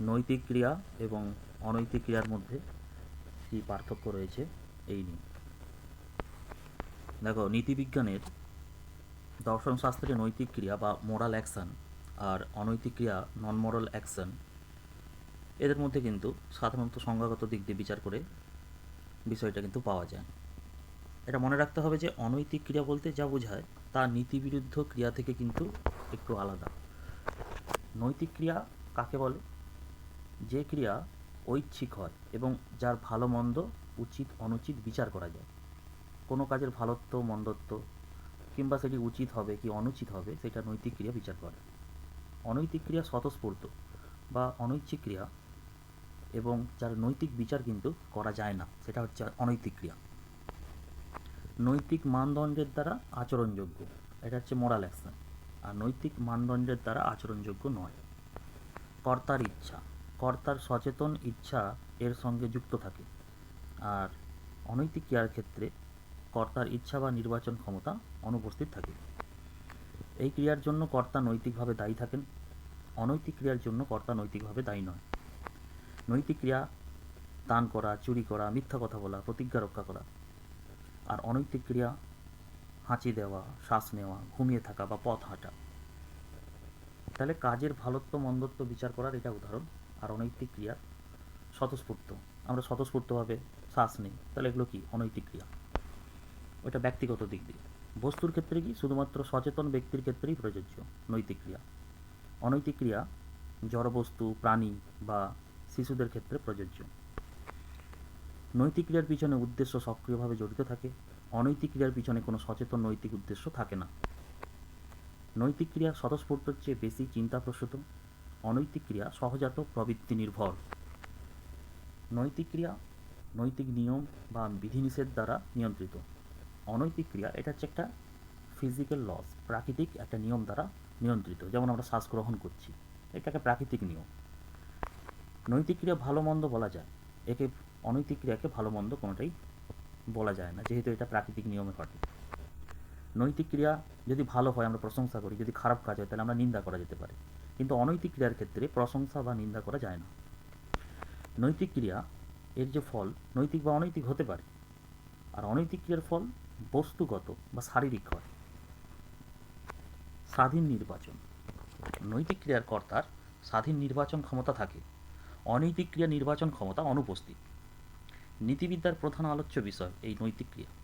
নৈতিক ক্রিয়া এবং অনৈতিক ক্রিয়ার মধ্যে কি পার্থক্য রয়েছে, এই নিয়ে। দেখো, নীতিবিজ্ঞানের দর্শনশাস্ত্রে নৈতিক ক্রিয়া বা মোরাল অ্যাকশন আর অনৈতিক ক্রিয়া নন মোরাল অ্যাকশন এদের মধ্যে কিন্তু সাধারণত সংজ্ঞাগত দিক দিয়ে বিচার করে বিষয়টা কিন্তু পাওয়া যায়। এটা মনে রাখতে হবে যে, অনৈতিক ক্রিয়া বলতে যা বোঝায় তা নীতিবিরুদ্ধ ক্রিয়া থেকে কিন্তু একটু আলাদা। নৈতিক ক্রিয়া কাকে বলে? যে ক্রিয়া ঐচ্ছিক হয় এবং যার ভালো মন্দ, উচিত, অনুচিত বিচার করা যায়। কোনো কাজের ভালোত্ব, মন্দত্ব কিংবা সেটি উচিত হবে কি অনুচিত হবে, সেটা নৈতিক ক্রিয়া বিচার করে। অনৈতিক ক্রিয়া স্বতঃস্ফূর্ত বা অনৈচ্ছিক ক্রিয়া এবং যার নৈতিক বিচার কিন্তু করা যায় না, সেটা হচ্ছে অনৈতিক ক্রিয়া। নৈতিক মানদণ্ডের দ্বারা আচরণযোগ্য, এটা হচ্ছে মোরাল অ্যাকশন আর নৈতিক মানদণ্ডের দ্বারা আচরণযোগ্য নয়। কর্তার ইচ্ছা কর্তার সচেতন ইচ্ছা এর সঙ্গে যুক্ত থাকে। আর অনৈতিক ক্রিয়ার ক্ষেত্রে কর্তার ইচ্ছা বা নির্বাচন ক্ষমতা অনুপস্থিত থাকে। এই ক্রিয়ার জন্য কর্তা নৈতিকভাবে দায়ী থাকেন। অনৈতিক ক্রিয়ার জন্য কর্তা নৈতিকভাবে দায়ী নয়। নৈতিক ক্রিয়া, দান করা, চুরি করা, মিথ্যা কথা বলা, প্রতিজ্ঞা রক্ষা করা আর অনৈতিক ক্রিয়া, হাঁচি দেওয়া, শ্বাস নেওয়া, ঘুমিয়ে থাকা বা পথ হাঁটা। তাহলে কাজের ভালোত্ব, মন্দত্ব বিচার করার এটা উদাহরণ। আর অনৈতিক ক্রিয়া স্বতঃস্ফূর্ত। আমরা স্বতঃস্ফূর্তভাবে শ্বাস নিই। তাহলে এগুলো কি? অনৈতিক ক্রিয়া। ওটা ব্যক্তিগত দিক দিয়ে। বস্তুর ক্ষেত্রে কি? শুধুমাত্র সচেতন ব্যক্তির ক্ষেত্রেই প্রযোজ্য নৈতিক ক্রিয়া। অনৈতিক ক্রিয়া জড়বস্তু প্রাণী বা শিশুদের ক্ষেত্রে প্রযোজ্য। নৈতিক ক্রিয়ার পিছনে উদ্দেশ্য সক্রিয়ভাবে জড়িত থাকে। অনৈতিক ক্রিয়ার পিছনে কোনো সচেতন নৈতিক উদ্দেশ্য থাকে না। নৈতিক ক্রিয়া স্বতঃস্ফূর্তর চেয়ে বেশি চিন্তাপ্রসূত। অনৈতিক ক্রিয়া সহজাত প্রবৃত্তি নির্ভর নৈতিক ক্রিয়া, নৈতিক নিয়ম বা বিধিনিষেধ দ্বারা নিয়ন্ত্রিত। অনৈতিক ক্রিয়া, এটা হচ্ছে একটা ফিজিক্যাল লস প্রাকৃতিক একটা নিয়ম দ্বারা নিয়ন্ত্রিত, যেমন আমরা শ্বাস গ্রহণ করছি। এটা একটা প্রাকৃতিক নিয়ম। নৈতিক ক্রিয়া ভালো মন্দ বলা যায়। একে অনৈতিক ক্রিয়াকে ভালো মন্দ কোনোটাই বলা যায় না, যেহেতু এটা প্রাকৃতিক নিয়মে ঘটে। নৈতিক ক্রিয়া যদি ভালো হয়, আমরা প্রশংসা করি, যদি খারাপ কাজ হয়, তাহলে আমরা নিন্দা করা যেতে পারে। কিন্তু অনৈতিক ক্রিয়ার ক্ষেত্রে প্রশংসা বা নিন্দা করা যায় না। নৈতিক ক্রিয়া এর যে ফল, নৈতিক বা অনৈতিক হতে পারে। আর অনৈতিক ক্রিয়ার ফল বস্তুগত বা শারীরিক হয়। স্বাধীন নির্বাচন। নৈতিক ক্রিয়ার কর্তার স্বাধীন নির্বাচন ক্ষমতা থাকে। অনৈতিক ক্রিয়া নির্বাচন ক্ষমতা অনুপস্থিত। নীতিবিদ্যার প্রধান আলোচ্য বিষয় এই নৈতিক ক্রিয়া।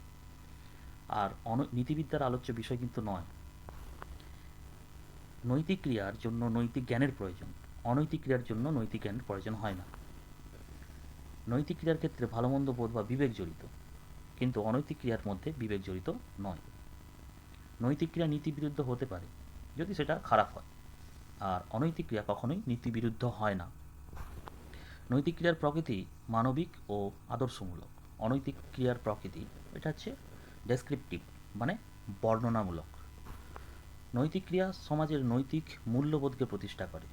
আর নীতিবিদ্যার আলোচ্য বিষয় কিন্তু নয়। নৈতিক ক্রিয়ার জন্য নৈতিক জ্ঞানের প্রয়োজন। অনৈতিক ক্রিয়ার জন্য নৈতিক জ্ঞানের প্রয়োজন হয় না। নৈতিক ক্রিয়ার ক্ষেত্রে ভালো মন্দ বোধ বা বিবেক জড়িত, কিন্তু অনৈতিক ক্রিয়ার মধ্যে বিবেক জড়িত নয়। নৈতিক ক্রিয়া নীতিবিরুদ্ধ হতে পারে, যদি সেটা খারাপ হয়। আর অনৈতিক ক্রিয়া কখনোই নীতিবিরুদ্ধ হয় না। নৈতিক ক্রিয়ার প্রকৃতি মানবিক ও আদর্শমূলক। অনৈতিক ক্রিয়ার প্রকৃতি, এটা হচ্ছে ডেসক্রিপটিভ মানে বর্ণনামূলক। নৈতিক ক্রিয়া সমাজের নৈতিক মূল্যবোধকে প্রতিষ্ঠা করে।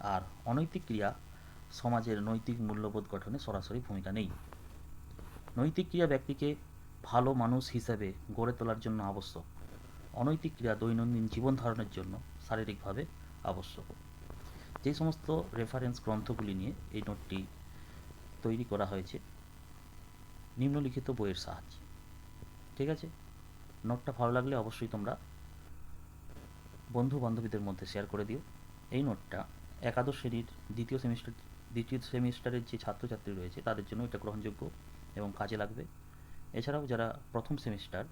আর অনৈতিক ক্রিয়া সমাজের নৈতিক মূল্যবোধ গঠনে সরাসরি ভূমিকা নেই। নৈতিক ক্রিয়া ব্যক্তিকে ভালো মানুষ হিসেবে গড়ে তোলার জন্য আবশ্যক। অনৈতিক ক্রিয়া দৈনন্দিন জীবন ধারণের জন্য শারীরিকভাবে আবশ্যক। যে সমস্ত রেফারেন্স গ্রন্থগুলি নিয়ে এই নোটটি তৈরি করা হয়েছে, নিম্নলিখিত বইয়ের সাহায্যে। ঠিক আছে? নোটটা ভালো লাগলে অবশ্যই তোমরা বন্ধু বান্ধবীদের মধ্যে শেয়ার করে দিও। এই নোটটা একাদশ শ্রেণির দ্বিতীয় সেমিস্টার দ্বিতীয় সেমিস্টারের যে ছাত্রছাত্রী রয়েছে, তাদের জন্য এটা গ্রহণযোগ্য এবং কাজে লাগবে। এছাড়াও যারা প্রথম সেমিস্টার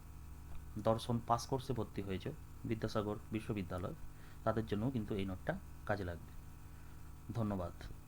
দর্শন পাস কোর্সে ভর্তি হয়েছে, বিদ্যাসাগর বিশ্ববিদ্যালয়, তাদের জন্যও কিন্তু এই নোটটা কাজে লাগবে। ধন্যবাদ।